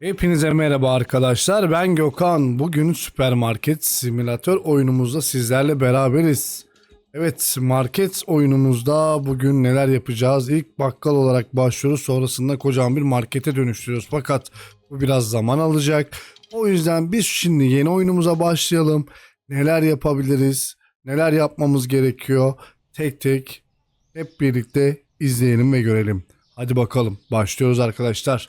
Hepinize merhaba arkadaşlar. Ben Gökhan. Bugün süpermarket simülatör oyunumuzda sizlerle beraberiz. Evet, market oyunumuzda bugün neler yapacağız? İlk bakkal olarak başlıyoruz. Sonrasında kocaman bir markete dönüştürüyoruz. Fakat bu biraz zaman alacak. O yüzden biz şimdi yeni oyunumuza başlayalım. Neler yapabiliriz? Neler yapmamız gerekiyor? Tek tek hep birlikte izleyelim ve görelim. Hadi bakalım. Başlıyoruz arkadaşlar.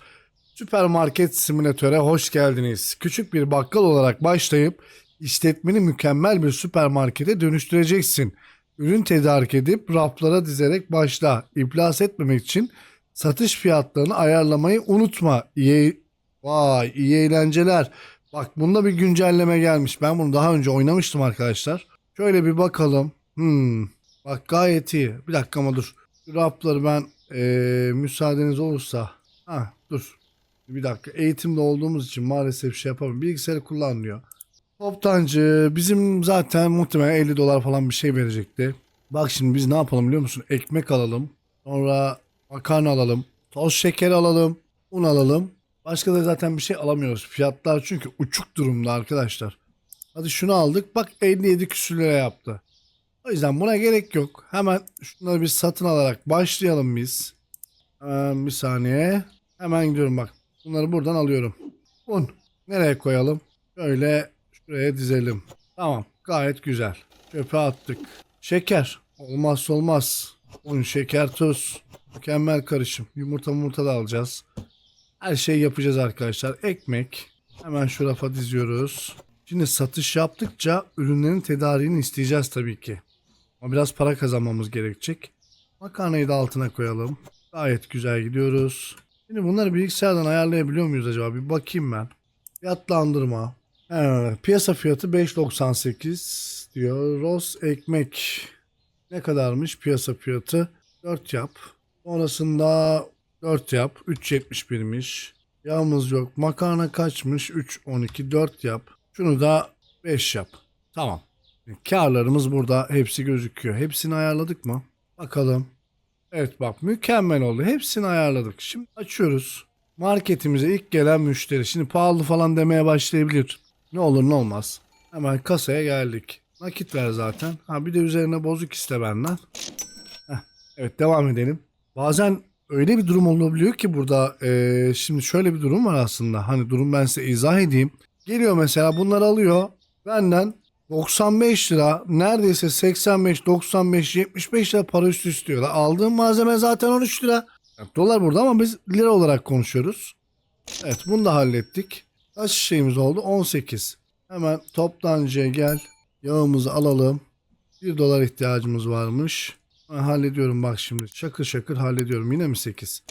Süpermarket simülatöre hoş geldiniz. Küçük bir bakkal olarak başlayıp işletmeni mükemmel bir süpermarkete dönüştüreceksin. Ürün tedarik edip raflara dizerek başla. İflas etmemek için satış fiyatlarını ayarlamayı unutma. İyi, vay iyi eğlenceler. Bak bunda bir güncelleme gelmiş. Ben bunu daha önce oynamıştım arkadaşlar. Şöyle bir bakalım. Hmm, bak gayet iyi. Bir dakika ama dur. Şu rafları ben eee, müsaadeniz olursa. Ha dur. Bir dakika eğitimde olduğumuz için maalesef şey yapamıyorum. Bilgisayarı kullanmıyor. Toptancı bizim zaten muhtemelen 50 dolar falan bir şey verecekti. Bak şimdi biz ne yapalım biliyor musun? Ekmek alalım. Sonra makarna alalım. Toz şeker alalım. Un alalım. Başka da zaten bir şey alamıyoruz. Fiyatlar çünkü uçuk durumda arkadaşlar. Hadi şunu aldık. Bak 57 küsür lira yaptı. O yüzden buna gerek yok. Hemen şunları bir satın alarak başlayalım biz. Hemen bir saniye. Hemen gidiyorum bak. Bunları buradan alıyorum. Un. Nereye koyalım? Şöyle şuraya dizelim. Tamam. Gayet güzel. Çöpe attık. Şeker. Olmazsa olmaz. Un, şeker, tuz. Mükemmel karışım. Yumurta yumurta da alacağız. Her şeyi yapacağız arkadaşlar. Ekmek. Hemen şu rafa diziyoruz. Şimdi satış yaptıkça ürünlerin tedariğini isteyeceğiz tabii ki. Ama biraz para kazanmamız gerekecek. Makarnayı da altına koyalım. Gayet güzel gidiyoruz. Şimdi bunları bilgisayardan ayarlayabiliyor muyuz acaba? Bir bakayım ben. Fiyatlandırma. Evet, piyasa fiyatı 5.98 diyor. Ros ekmek ne kadarmış piyasa fiyatı? 4 yap. Sonrasında 4 yap. 3.71'miş. Yağımız yok. Makarna kaçmış? 3.12 4 yap. Şunu da 5 yap. Tamam. Karlarımız burada hepsi gözüküyor. Hepsini ayarladık mı? Bakalım. Evet bak mükemmel oldu. Hepsini ayarladık. Şimdi açıyoruz. Marketimize ilk gelen müşteri. Şimdi pahalı falan demeye başlayabilir. Ne olur ne olmaz. Hemen kasaya geldik. Nakit ver zaten. Ha bir de üzerine bozuk iste benden. Heh, evet devam edelim. Bazen öyle bir durum olabiliyor ki burada eee, şimdi şöyle bir durum var aslında. Hani durum ben size izah edeyim. Geliyor mesela bunları alıyor. Benden 95 lira neredeyse 85 95 75 lira para üstü istiyorlar. Aldığım malzeme zaten 13 lira. Dolar burada ama biz lira olarak konuşuyoruz. Evet bunu da hallettik. Kaç şeyimiz oldu? 18. Hemen toptancıya gel. Yağımızı alalım. 1 dolar ihtiyacımız varmış. Ben hallediyorum bak şimdi. Şakır şakır hallediyorum. Yine mi 8?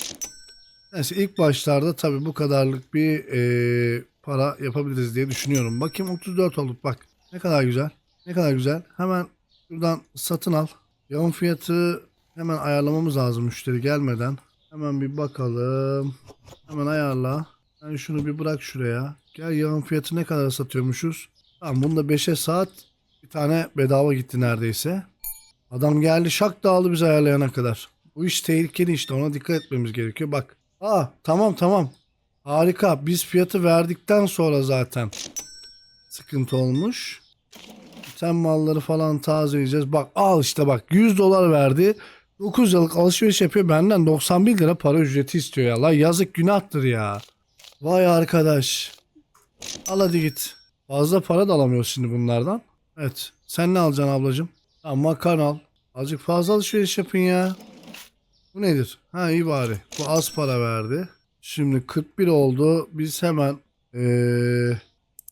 Neyse ilk başlarda tabii bu kadarlık bir eee, para yapabiliriz diye düşünüyorum. Bakayım 34 olduk bak. Ne kadar güzel. Ne kadar güzel. Hemen şuradan satın al. Yağın fiyatı hemen ayarlamamız lazım müşteri gelmeden. Hemen bir bakalım. Hemen ayarla. Ben şunu bir bırak şuraya. Gel yağın fiyatı ne kadar satıyormuşuz? Tamam bunda 5'e saat bir tane bedava gitti neredeyse. Adam geldi şak dağıldı biz ayarlayana kadar. Bu iş tehlikeli işte ona dikkat etmemiz gerekiyor. Bak. Aa tamam tamam. Harika. Biz fiyatı verdikten sonra zaten sıkıntı olmuş. Sen malları falan tazeleyeceğiz. Bak al işte bak 100 dolar verdi. 9 yıllık alışveriş yapıyor benden 91 lira para ücreti istiyor ya. La yazık günahtır ya. Vay arkadaş. Al hadi git. Fazla para da alamıyoruz şimdi bunlardan. Evet. Sen ne alacaksın ablacığım? Tamam makarna al. Azıcık fazla alışveriş yapın ya. Bu nedir? Ha iyi bari. Bu az para verdi. Şimdi 41 oldu. Biz hemen eee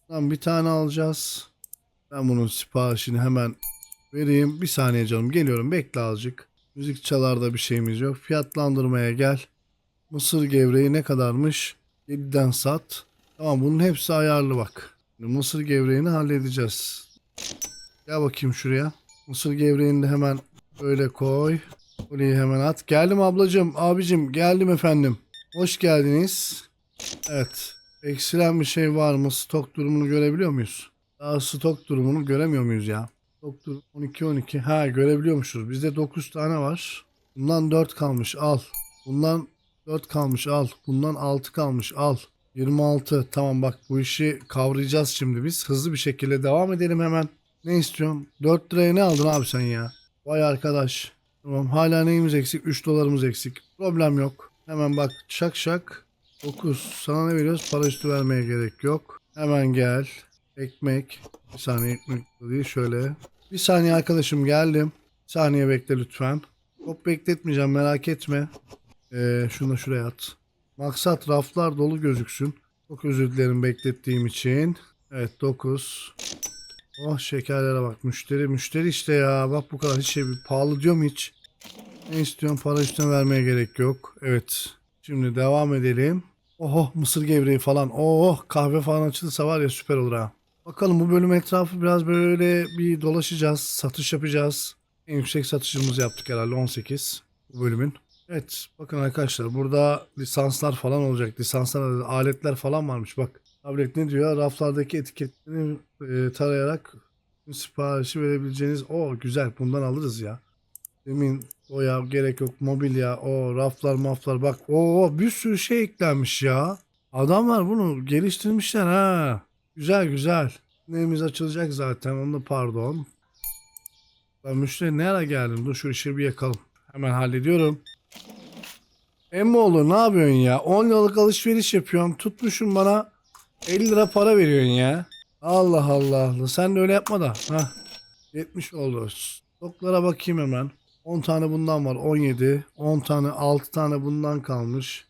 Tamam bir tane alacağız. Ben bunun siparişini hemen vereyim. Bir saniye canım geliyorum bekle azıcık. Müzik çalarda bir şeyimiz yok. Fiyatlandırmaya gel. Mısır gevreği ne kadarmış? 7'den sat. Tamam bunun hepsi ayarlı bak. Şimdi Mısır gevreğini halledeceğiz. Gel bakayım şuraya. Mısır gevreğini de hemen böyle koy. Burayı hemen at. Geldim ablacığım, abicim geldim efendim. Hoş geldiniz. Evet. Eksilen bir şey var mı? Stok durumunu görebiliyor muyuz? Daha stok durumunu göremiyor muyuz ya? Stok durum 12 12. Ha görebiliyormuşuz. Bizde 9 tane var. Bundan 4 kalmış al. Bundan 4 kalmış al. Bundan 6 kalmış al. 26. Tamam bak bu işi kavrayacağız şimdi biz. Hızlı bir şekilde devam edelim hemen. Ne istiyorsun? 4 liraya ne aldın abi sen ya? Vay arkadaş. Tamam hala neyimiz eksik? 3 dolarımız eksik. Problem yok. Hemen bak şak şak. 9. Sana ne veriyoruz? Para üstü vermeye gerek yok. Hemen gel. Ekmek. Bir saniye ekmek değil şöyle. Bir saniye arkadaşım geldim. Saniye bekle lütfen. Çok bekletmeyeceğim merak etme. Ee, şunu şuraya at. Maksat raflar dolu gözüksün. Çok özür dilerim beklettiğim için. Evet 9. Oh şekerlere bak. Müşteri müşteri işte ya. Bak bu kadar hiç şey pahalı diyorum hiç. Ne istiyorsun para üstüne vermeye gerek yok. Evet. Şimdi devam edelim. Oho mısır gevreği falan. Oh kahve falan açılırsa var ya süper olur ha. Bakalım bu bölüm etrafı biraz böyle bir dolaşacağız. Satış yapacağız. En yüksek satışımızı yaptık herhalde 18 bu bölümün. Evet bakın arkadaşlar burada lisanslar falan olacak. Lisanslar aletler falan varmış bak. Tablet ne diyor? Raflardaki etiketleri e, tarayarak siparişi verebileceğiniz. O güzel bundan alırız ya. Demin o ya gerek yok mobilya o raflar maflar bak o bir sürü şey eklenmiş ya. Adamlar bunu geliştirmişler ha. Güzel güzel. Neyimiz açılacak zaten onu pardon. Ben müşteri ne ara geldim? Dur şu işi bir yakalım. Hemen hallediyorum. Emmoğlu ne yapıyorsun ya? 10 liralık alışveriş yapıyorum. Tutmuşum bana 50 lira para veriyorsun ya. Allah Allah. Sen de öyle yapma da. Hah. 70 oldu. Stoklara bakayım hemen. 10 tane bundan var. 17. 10 tane 6 tane bundan kalmış.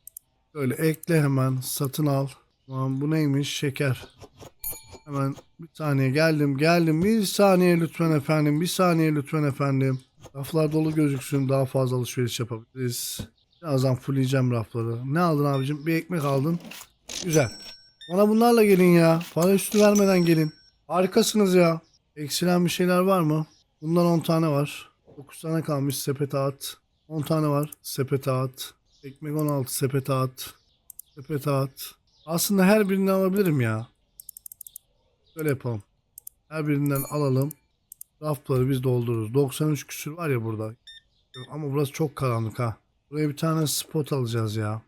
Böyle ekle hemen. Satın al. Tamam bu neymiş? Şeker. Hemen bir saniye geldim geldim. Bir saniye lütfen efendim. Bir saniye lütfen efendim. Raflar dolu gözüksün. Daha fazla alışveriş yapabiliriz. Birazdan fullleyeceğim rafları. Ne aldın abicim? Bir ekmek aldın. Güzel. Bana bunlarla gelin ya. Para üstü vermeden gelin. Harikasınız ya. Eksilen bir şeyler var mı? Bundan 10 tane var. 9 tane kalmış sepete at. 10 tane var sepete at. Ekmek 16 sepete at. Sepete at. Aslında her birini alabilirim ya. Böyle yapalım. Her birinden alalım. Rafları biz doldururuz. 93 küsür var ya burada. Ama burası çok karanlık ha. Buraya bir tane spot alacağız ya.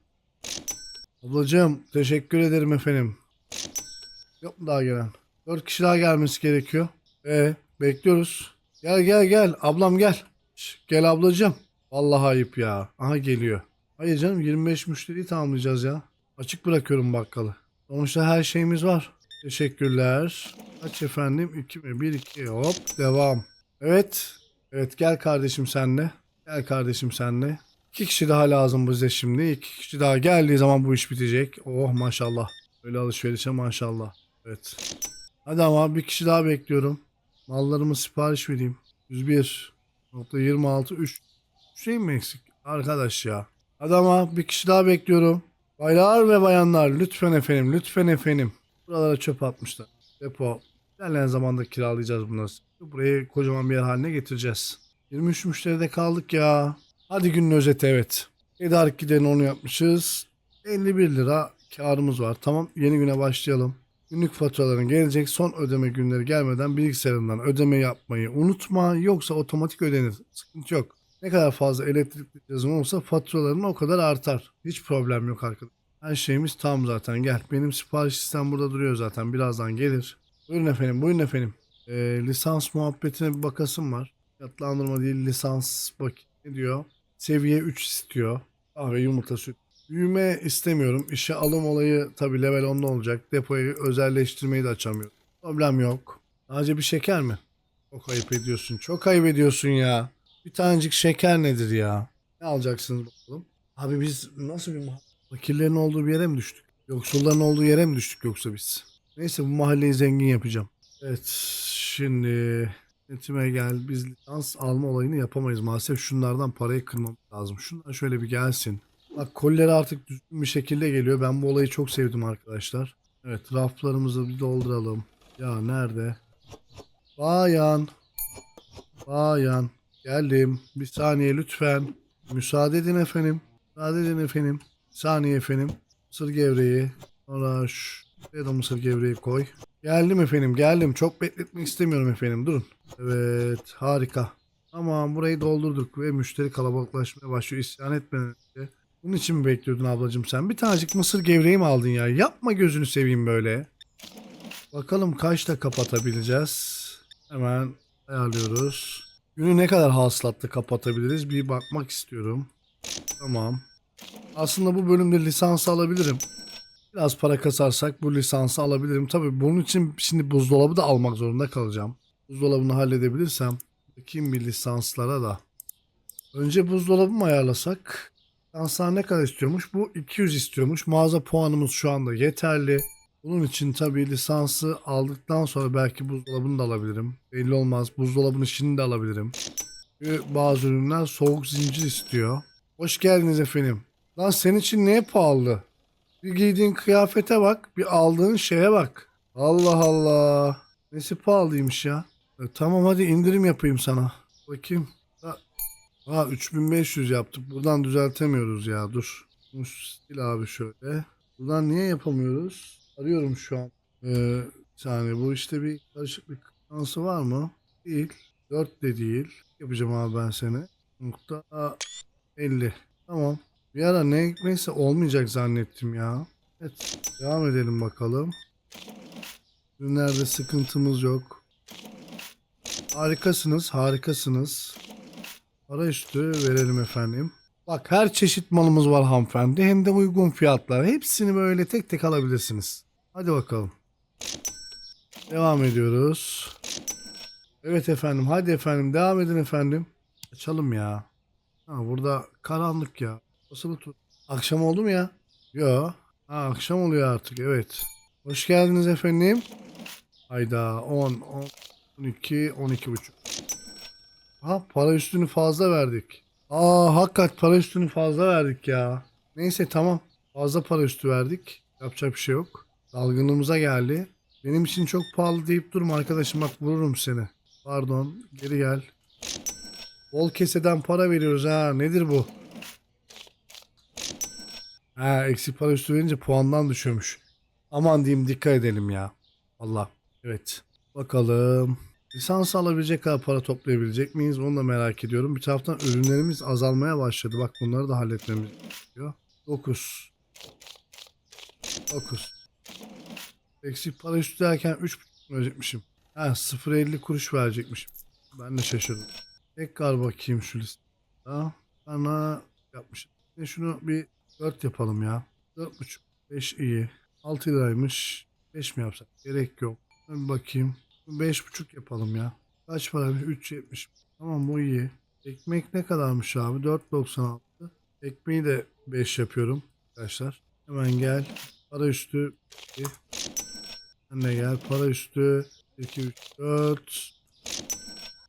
Ablacığım teşekkür ederim efendim. Yok mu daha gelen? 4 kişi daha gelmesi gerekiyor. E bekliyoruz. Gel gel gel ablam gel. Şş, gel ablacığım. Vallahi ayıp ya. Aha geliyor. Hayır canım 25 müşteriyi tamamlayacağız ya. Açık bırakıyorum bakkalı. Sonuçta her şeyimiz var. Teşekkürler. Kaç efendim? 2 mi? 1 2 hop devam. Evet. Evet gel kardeşim senle. Gel kardeşim senle. İki kişi daha lazım bize şimdi. İki kişi daha geldiği zaman bu iş bitecek. Oh maşallah. Öyle alışverişe maşallah. Evet. Hadi ama bir kişi daha bekliyorum. Mallarımı sipariş vereyim. 101.26 3 şey mi eksik? Arkadaş ya. Hadi ama bir kişi daha bekliyorum. Baylar ve bayanlar lütfen efendim lütfen efendim. Buralara çöp atmışlar. Depo. İlerleyen zamanda kiralayacağız bunları. Burayı kocaman bir yer haline getireceğiz. 23 müşteride kaldık ya. Hadi günün özeti evet. Tedarik giderini onu yapmışız. 51 lira karımız var. Tamam yeni güne başlayalım. Günlük faturaların gelecek son ödeme günleri gelmeden bilgisayarından ödeme yapmayı unutma. Yoksa otomatik ödenir. Sıkıntı yok. Ne kadar fazla elektrikli cihazın olursa faturaların o kadar artar. Hiç problem yok arkadaşlar. Her şeyimiz tam zaten. Gel benim sipariş sistem burada duruyor zaten. Birazdan gelir. Buyurun efendim buyurun efendim. Ee, lisans muhabbetine bir bakasım var. Fiyatlandırma değil lisans bak ne diyor. Seviye 3 istiyor. Kahve yumurta süt. Büyüme istemiyorum. İşe alım olayı tabi level 10'da olacak. Depoyu özelleştirmeyi de açamıyorum. Problem yok. Sadece bir şeker mi? Çok ayıp ediyorsun. Çok ayıp ediyorsun ya. Bir tanecik şeker nedir ya? Ne alacaksınız bakalım? Abi biz nasıl bir? Fakirlerin olduğu bir yere mi düştük? Yoksulların olduğu yere mi düştük yoksa biz? Neyse bu mahalleyi zengin yapacağım. Evet şimdi Netime gel biz lisans alma olayını yapamayız maalesef şunlardan parayı kırmamız lazım. Şunlar şöyle bir gelsin. Bak kolileri artık düzgün bir şekilde geliyor. Ben bu olayı çok sevdim arkadaşlar. Evet raflarımızı bir dolduralım. Ya nerede? Bayan. Bayan. Geldim. Bir saniye lütfen. Müsaade edin efendim. Müsaade edin efendim. Bir saniye efendim. Mısır gevreği. Sonra şuraya da mısır gevreği koy. Geldim efendim geldim. Çok bekletmek istemiyorum efendim. Durun. Evet harika. Tamam burayı doldurduk ve müşteri kalabalıklaşmaya başlıyor. İsyan etmeden önce Bunun için mi bekliyordun ablacığım sen? Bir tanecik mısır gevreği mi aldın ya? Yapma gözünü seveyim böyle. Bakalım kaçta kapatabileceğiz. Hemen ayarlıyoruz. Günü ne kadar hasılatlı kapatabiliriz bir bakmak istiyorum. Tamam. Aslında bu bölümde lisans alabilirim. Biraz para kasarsak bu lisansı alabilirim. Tabii bunun için şimdi buzdolabı da almak zorunda kalacağım. Buzdolabını halledebilirsem. Bakayım bir lisanslara da. Önce buzdolabı mı ayarlasak? Lisanslar ne kadar istiyormuş? Bu 200 istiyormuş. Mağaza puanımız şu anda yeterli. Bunun için tabii lisansı aldıktan sonra belki buzdolabını da alabilirim. Belli olmaz. Buzdolabını şimdi de alabilirim. Çünkü bazı ürünler soğuk zincir istiyor. Hoş geldiniz efendim. Lan senin için neye pahalı? Bir giydiğin kıyafete bak, bir aldığın şeye bak. Allah Allah. Nesi pahalıymış ya? E, tamam hadi indirim yapayım sana. Bakayım. Ha 3500 yaptık. Buradan düzeltemiyoruz ya. Dur. Sil abi şöyle. Buradan niye yapamıyoruz? Arıyorum şu an. Ee, saniye bu işte bir karışıklık şansı var mı? Değil. 4 de değil. Yapacağım abi ben seni. Nokta 50. Tamam. Bir ara ne hikmetse olmayacak zannettim ya. Evet. Devam edelim bakalım. Ürünlerde sıkıntımız yok. Harikasınız. Harikasınız. Para üstü verelim efendim. Bak her çeşit malımız var hanımefendi. Hem de uygun fiyatlar. Hepsini böyle tek tek alabilirsiniz. Hadi bakalım. Devam ediyoruz. Evet efendim. Hadi efendim. Devam edin efendim. Açalım ya. Ha burada karanlık ya. Nasıl tut? Akşam oldu mu ya? Yo. Ha akşam oluyor artık evet. Hoş geldiniz efendim. Hayda 10, 10 12, 12 buçuk. Ha para üstünü fazla verdik. Aa hakikat para üstünü fazla verdik ya. Neyse tamam. Fazla para üstü verdik. Yapacak bir şey yok. Dalgınlığımıza geldi. Benim için çok pahalı deyip durma arkadaşım bak vururum seni. Pardon geri gel. Bol keseden para veriyoruz ha. Nedir bu? Ha eksik para üstü verince puandan düşüyormuş. Aman diyeyim dikkat edelim ya. Allah. Evet. Bakalım. Lisans alabilecek kadar para toplayabilecek miyiz? Onu da merak ediyorum. Bir taraftan ürünlerimiz azalmaya başladı. Bak bunları da halletmemiz gerekiyor. 9. 9. Eksik para üstü derken 3 verecekmişim. Ha 0.50 kuruş verecekmişim. Ben de şaşırdım. Tekrar bakayım şu listeye. Bana yapmışım. Şimdi şunu bir 4 yapalım ya. 4.5. 5 iyi. 6 liraymış. 5 mi yapsak? Gerek yok. Bir bakayım. 5.5 yapalım ya. Kaç paraymış? 3.70. Tamam bu iyi. Ekmek ne kadarmış abi? 4.96. Ekmeği de 5 yapıyorum arkadaşlar. Hemen gel. Para üstü. Sen de gel. Para üstü. 2, 3, 4.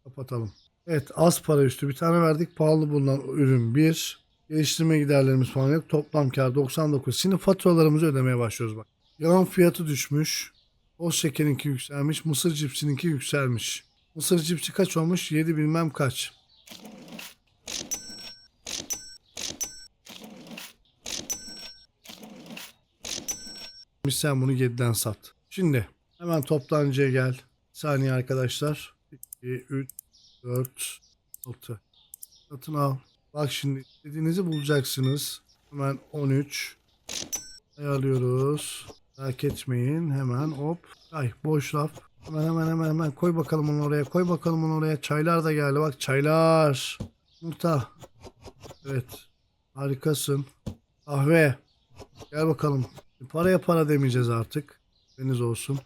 Kapatalım. Evet az para üstü bir tane verdik. Pahalı bulunan ürün 1. Geliştirme giderlerimiz falan yok. Toplam kar 99. Şimdi faturalarımızı ödemeye başlıyoruz bak. Yalan fiyatı düşmüş. Toz şekerinki yükselmiş. Mısır cipsininki yükselmiş. Mısır cipsi kaç olmuş? 7 bilmem kaç. Sen bunu 7'den sat. Şimdi hemen toptancıya gel. Bir saniye arkadaşlar. 2, 3, 4, 6. Satın al. Bak şimdi istediğinizi bulacaksınız. Hemen 13. Ayarlıyoruz. Merak etmeyin. Hemen hop. Ay boş raf. Hemen hemen hemen hemen koy bakalım onu oraya. Koy bakalım onu oraya. Çaylar da geldi. Bak çaylar. Yumurta. Evet. Harikasın. Kahve. Gel bakalım. Paraya para demeyeceğiz artık. Deniz olsun.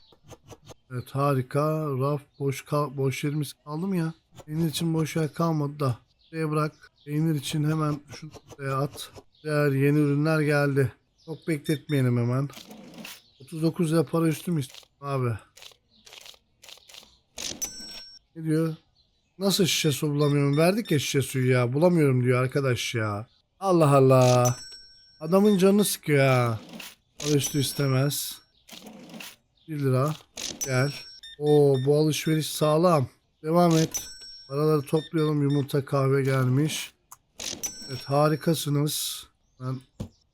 Evet harika. Raf boş kal boş yerimiz kaldı mı ya? Peynir için boş yer kalmadı da. Şuraya bırak. Peynir için hemen şuraya at. Diğer yeni ürünler geldi. Çok bekletmeyelim hemen. 39 lira para üstü mü abi? Ne diyor? Nasıl şişe su bulamıyorum? Verdik ya şişe suyu ya. Bulamıyorum diyor arkadaş ya. Allah Allah. Adamın canını sıkıyor ya. Para üstü istemez. 1 lira. Gel. Oo bu alışveriş sağlam. Devam et. Paraları toplayalım. Yumurta kahve gelmiş. Evet harikasınız. Ben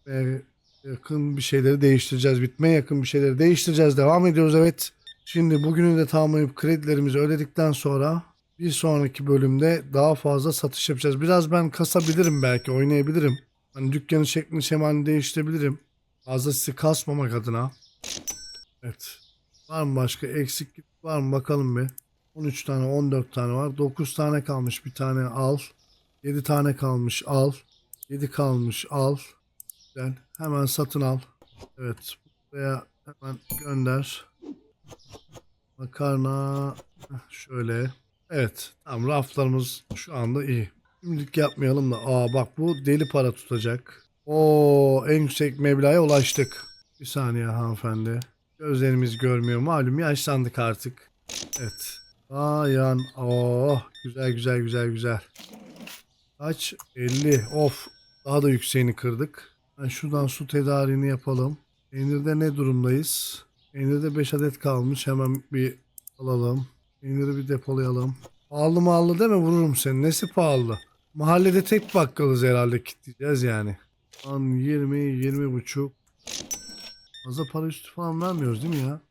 e, yakın bir şeyleri değiştireceğiz. Bitmeye yakın bir şeyleri değiştireceğiz. Devam ediyoruz evet. Şimdi bugünü de tamamlayıp kredilerimizi ödedikten sonra bir sonraki bölümde daha fazla satış yapacağız. Biraz ben kasabilirim belki oynayabilirim. Hani dükkanın şeklini şemalini değiştirebilirim. Fazla sizi kasmamak adına. Evet. Var mı başka eksiklik var mı bakalım bir. 13 tane 14 tane var. 9 tane kalmış bir tane al. 7 tane kalmış al. 7 kalmış al. Güzel. Hemen satın al. Evet. Buraya hemen gönder. Makarna şöyle. Evet. Tamam raflarımız şu anda iyi. Şimdilik yapmayalım da. Aa bak bu deli para tutacak. Oo en yüksek meblağa ulaştık. Bir saniye hanımefendi. Gözlerimiz görmüyor. Malum yaşlandık artık. Evet. Bayan. Oh güzel güzel güzel güzel. Kaç? 50. Of. Daha da yükseğini kırdık. Ben şuradan su tedariğini yapalım. Peynirde ne durumdayız? Peynirde 5 adet kalmış. Hemen bir alalım. Peyniri bir depolayalım. Pahalı mı deme vururum seni. Nesi pahalı? Mahallede tek bakkalız herhalde kitleyeceğiz yani. An 20, 20 buçuk. Fazla para üstü falan vermiyoruz değil mi ya?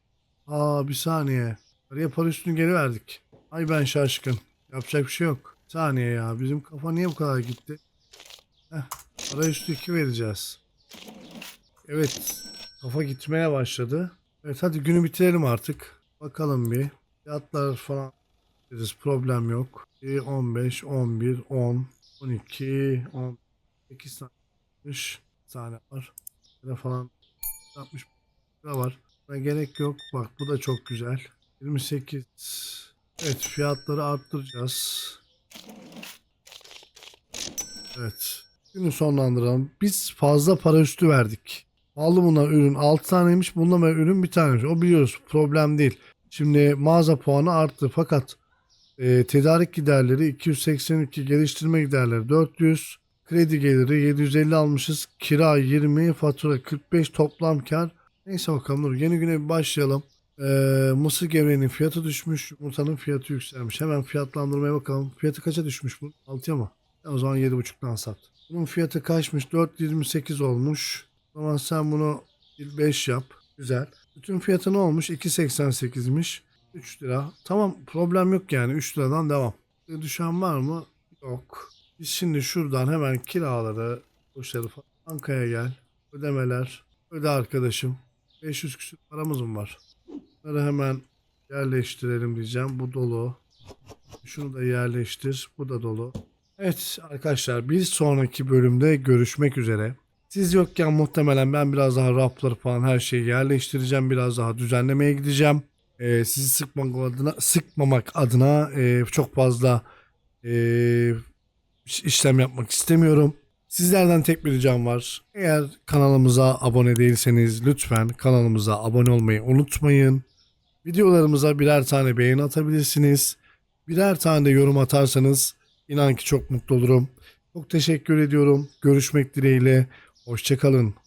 Aa bir saniye. Paraya para üstünü geri verdik. Ay ben şaşkın. Yapacak bir şey yok. Bir saniye ya. Bizim kafa niye bu kadar gitti? Heh, para üstü 2 vereceğiz. Evet. Kafa gitmeye başladı. Evet hadi günü bitirelim artık. Bakalım bir. Fiyatlar falan deriz. Problem yok. 15, 11, 10, 12, 18 tane 60 tane var. Böyle falan 60 lira var. Buna gerek yok. Bak bu da çok güzel. 28. Evet fiyatları arttıracağız. Evet. Günü sonlandıralım. Biz fazla para üstü verdik. Aldı bunlar ürün 6 taneymiş. Bundan ben ürün bir taneymiş. O biliyoruz. Problem değil. Şimdi mağaza puanı arttı. Fakat e, tedarik giderleri 282, geliştirme giderleri 400, kredi geliri 750 almışız, kira 20, fatura 45, toplam kar. Neyse bakalım dur yeni güne bir başlayalım. E, mısır gevreğinin fiyatı düşmüş, yumurtanın fiyatı yükselmiş. Hemen fiyatlandırmaya bakalım. Fiyatı kaça düşmüş bu? 6'ya mı? E, o zaman 7.5'tan sat. Bunun fiyatı kaçmış? 4.28 olmuş. O zaman sen bunu 5 yap. Güzel. Bütün fiyatı ne olmuş? 2.88'miş. 3 lira. Tamam problem yok yani 3 liradan devam. Düşen var mı? Yok. Biz şimdi şuradan hemen kiraları boşları falan. Bankaya gel. Ödemeler. Öde arkadaşım. 500 küsur paramız mı var? Bunları hemen yerleştirelim diyeceğim. Bu dolu. Şunu da yerleştir. Bu da dolu. Evet arkadaşlar bir sonraki bölümde görüşmek üzere. Siz yokken muhtemelen ben biraz daha rapları falan her şeyi yerleştireceğim. Biraz daha düzenlemeye gideceğim. Ee, sizi sıkmamak adına, sıkmamak adına e, çok fazla e, iş- işlem yapmak istemiyorum. Sizlerden tek bir ricam var. Eğer kanalımıza abone değilseniz lütfen kanalımıza abone olmayı unutmayın. Videolarımıza birer tane beğeni atabilirsiniz. Birer tane de yorum atarsanız inan ki çok mutlu olurum. Çok teşekkür ediyorum. Görüşmek dileğiyle. Hoşçakalın.